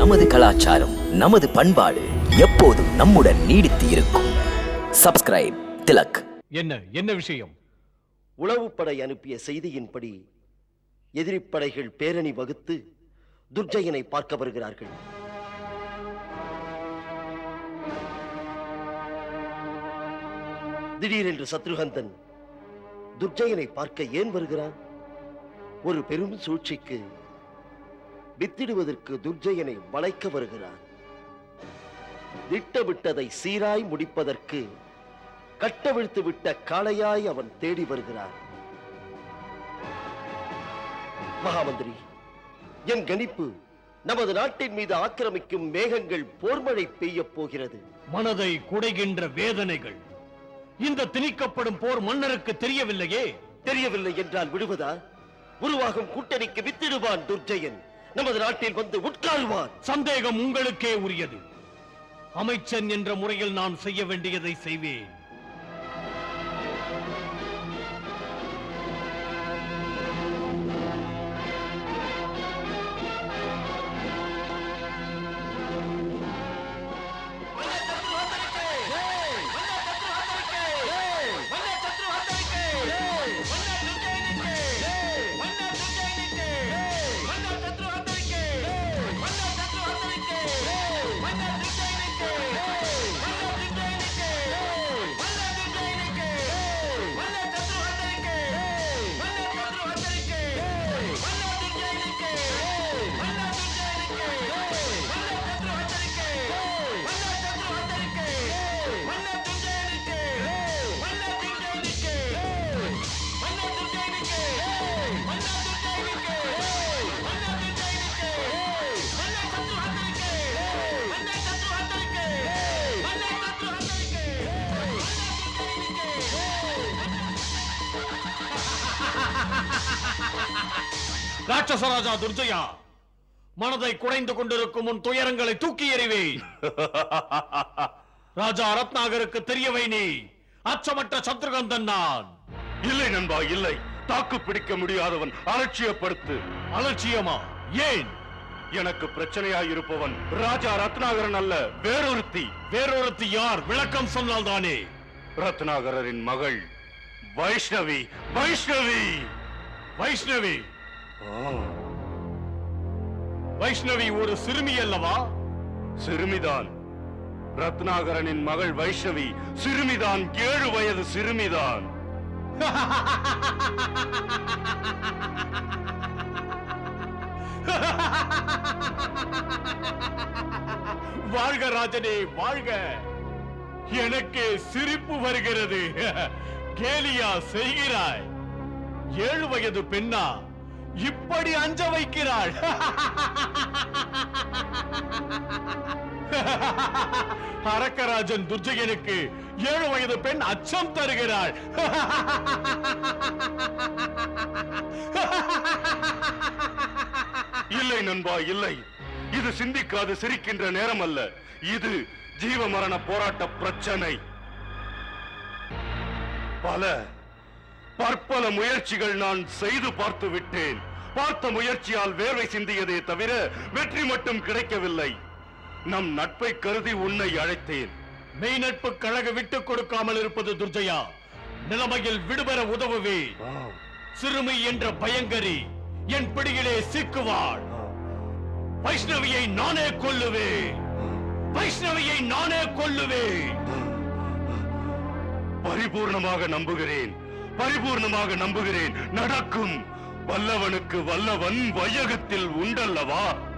நமது கலாச்சாரம் நமது பண்பாடு எப்போதும் நம்முடன் நீடித்து இருக்கும். சப்ஸ்கிரைப் திலக். என்ன என்ன விஷயம்? உளவுப்படை அனுப்பிய செய்தியின்படி எதிரிப்படைகள் பேரணி வகுத்து துர்ஜயனை பார்க்க வருகிறார்கள். திடீரென்று சத்ருகந்தன் துர்ஜயனை பார்க்க ஏன் வருகிறான்? ஒரு பெரும் சூழ்ச்சிக்கு வித்திடுவதற்கு துர்ஜயனை வளைக்க வருகிறான். திட்டமிட்டதை சீராய் முடிப்பதற்கு கட்டவிழ்த்து விட்ட காளையாய் அவன் தேடி வருகிறான். மகாமந்திரி என் கணிப்பு நமது நாட்டின் மீது ஆக்கிரமிக்கும் மேகங்கள் போர்மழை பெய்யப் போகிறது. மனதை குடைகின்ற வேதனைகள் இந்த திணிக்கப்படும் போர் மன்னருக்கு தெரியவில்லையே? தெரியவில்லை என்றால் விடுவதா? உருவாகும் கூட்டணிக்கு வித்திடுவான் துர்ஜயன். நமது நாட்டில் வந்து உட்கார்வார். சந்தேகம் உங்களுக்கே உரியது. அமைச்சன் என்ற முறையில் நான் செய்ய வேண்டியதை செய்வேன். ராட்சசராஜா துர்ஜயா மனதை குடைந்து கொண்டிருக்கும் உன் துயரங்களை தூக்கி எறிவேன். ராஜா ரத்னாகருக்கு தெரியவை நீ அச்சமற்ற சத்ருகந்தன் நான். இல்லை நண்பா இல்லை. தாக்கு பிடிக்க முடியாதவன் அலட்சியப்படுத்து. அலட்சியமா? ஏன்? எனக்கு பிரச்சனையாயிருப்பவன் ராஜா ரத்னாகரன் அல்ல வேறொருத்தி. வேறொருத்தி யார்? விளக்கம் சொன்னால் தானே. ரத்னாகரரின் மகள் வைஷ்ணவி. வைஷ்ணவி! வைஷ்ணவி! வைஷ்ணவி ஒரு சிறுமி அல்லவா? சிறுமிதான். ரத்னாகரனின் மகள் வைஷ்ணவி சிறுமிதான். ஏழு வயது சிறுமிதான். வாழ்க ராஜனே வாழ்க. எனக்கு சிரிப்பு வருகிறது. கேலியா செய்கிறாய். ஏழு வயது பெண்ணா. இப்படி அஞ்ச வைக்கிறாள். அரக்கராஜன் துர்ஜயனுக்கு ஏழு வயது பெண் அச்சம் தருகிறாள். இல்லை நண்பா இல்லை. இது சிந்திக்காது சிரிக்கின்ற நேரம் அல்ல இது ஜீவமரண போராட்ட பிரச்சனை. பல பற்பல முயற்சிகள் நான் செய்து பார்த்து விட்டேன் பார்த்த முயற்சியால் வேர்வை சிந்தியதே தவிர வெற்றி மட்டும் கிடைக்கவில்லை நம் நட்பை கருதி உன்னை அழைத்தேன் மெய் நட்பு கழக விட்டுக் கொடுக்காமல் இருப்பது துர்ஜயா நிலைமையில் விடுபெற உதவுவே சிறுமி என்ற பயங்கரி என் பிடியிலே சிக்குவாள் வைஷ்ணவியை நானே கொல்லுவேன் வைஷ்ணவியை நானே கொல்லுவேன் பரிபூர்ணமாக நம்புகிறேன் பரிபூர்ணமாக நம்புகிறேன். நடக்கும். வல்லவனுக்கு வல்லவன் வையகத்தில் உண்டல்லவா?